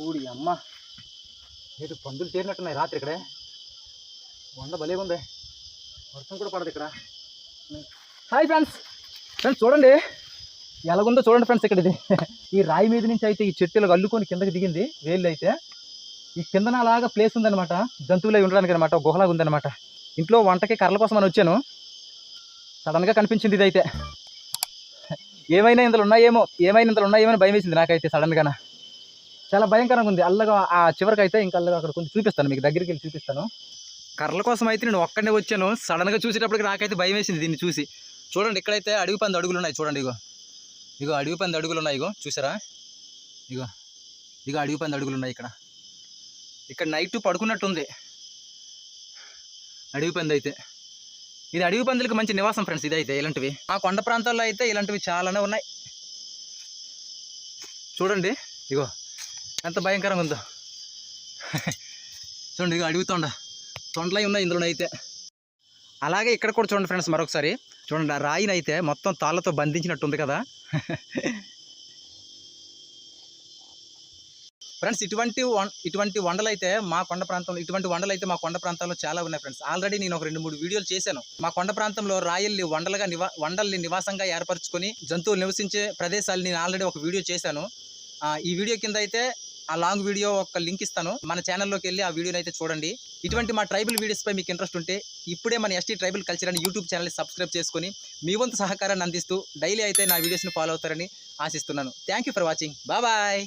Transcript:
ఊడి అమ్మ. ఏడు పందులు చేరినట్టున్నాయి రాత్రి ఇక్కడే? వండ భలేగా ఉంది. వర్షం కూడా పడదు ఇక్కడ. Hi friends. ఫ్రెండ్స్ చూడండి. ఎలాగుందో చూడండి ఫ్రెండ్స్ ఇక్కడ ఇది. ఈ రాయి మీద నుంచి అయితే ఈ చెట్టులకు అల్లుకొని కిందకి దిగింది వేళ్ళు అయితే. ఈ కిందన అలాగా ప్లేస్ ఉందన్నమాట. జంతువులు అవి ఉండడానికి అనమాట గుహలాగా ఉందన్నమాట. ఇంట్లో వంటకి కర్రల కోసం అని వచ్చాను. సడన్గా కనిపించింది ఇది అయితే ఏమైనా ఇందులో ఉన్నాయేమో ఏమైనా ఇందులో ఉన్నాయేమో భయం వేసింది నాకైతే సడన్గా చాలా భయంకరంగా ఉంది. అల్లగా ఆ చివరికి అయితే ఇంకా అల్లగా అక్కడ కొంచెం చూపిస్తాను మీకు. దగ్గరికి వెళ్ళి చూపిస్తాను. కర్రల కోసం అయితే నేను ఒక్కడే వచ్చాను. సడన్గా చూసేటప్పటికి నాకైతే భయం వేసింది దీన్ని చూసి. చూడండి ఇక్కడైతే అడవి పంది అడుగులు ఉన్నాయి చూడండి ఇగో. ఇగో అడవి పంది అడుగులు ఉన్నాయి ఇగో. చూసారా? ఇగో. ఇగో అడవి పంది అడుగులు ఉన్నాయి ఇక్కడ. ఇక్కడ నైట్ పడుకున్నట్టుంది. అడవి పంది అయితే. ఇది అడవి పందులకు మంచి నివాసం ఫ్రెండ్స్ ఇదైతే ఇలాంటివి. ఆ కొండ ప్రాంతాల్లో అయితే ఇలాంటివి చాలానే ఉన్నాయి. చూడండి. ఇగో. ఎంత భయంకరంగా ఉందో. చూడండి ఇగో అడుగుతుండ. తొండలై ఉన్నాయి ఇందులో అయితే. అలాగే ఇక్కడ కూడా చూడండి ఫ్రెండ్స్ మరొకసారి. చూడండి ఆ రాయిని అయితే మొత్తం తాళ్ళతో బంధించినట్టు ఉంది కదా. ఫ్రెండ్స్ ఇటువంటి ఇటువంటి వండలు అయితే మా కొండ ప్రాంతంలో ఇటువంటి వండలు అయితే మా కొండ ప్రాంతాల్లో చాలా ఉన్నాయి ఫ్రెండ్స్. ఆల్రెడీ నేను ఒక రెండు మూడు వీడియోలు చేశాను. మా కొండ ప్రాంతంలో రాయల్ని వండలుగా నివా వండల్ని నివాసంగా ఏర్పరచుకొని జంతువులు నివసించే ప్రదేశాలు నేను ఆల్రెడీ ఒక వీడియో చేశాను. ఈ వీడియో కింద అయితే ఆ లాంగ్ వీడియో ఒక లింక్ ఇస్తాను. మన ఛానల్లోకి వెళ్ళి ఆ వీడియోని అయితే చూడండి. ఇటువంటి మా ట్రైబల్ వీడియోస్పై మీకు ఇంట్రెస్ట్ ఉంటే ఇప్పుడే మన ఎస్టీ ట్రైబల్ కల్చర్ అని యూట్యూబ్ ఛానల్ని సబ్స్క్రైబ్ చేసుకొని మీ వంతు సహకారాన్ని అందిస్తూ డైలీ అయితే నా వీడియోస్ని ఫాలో అవుతారని ఆశిస్తున్నాను. Thank you for watching. Bye.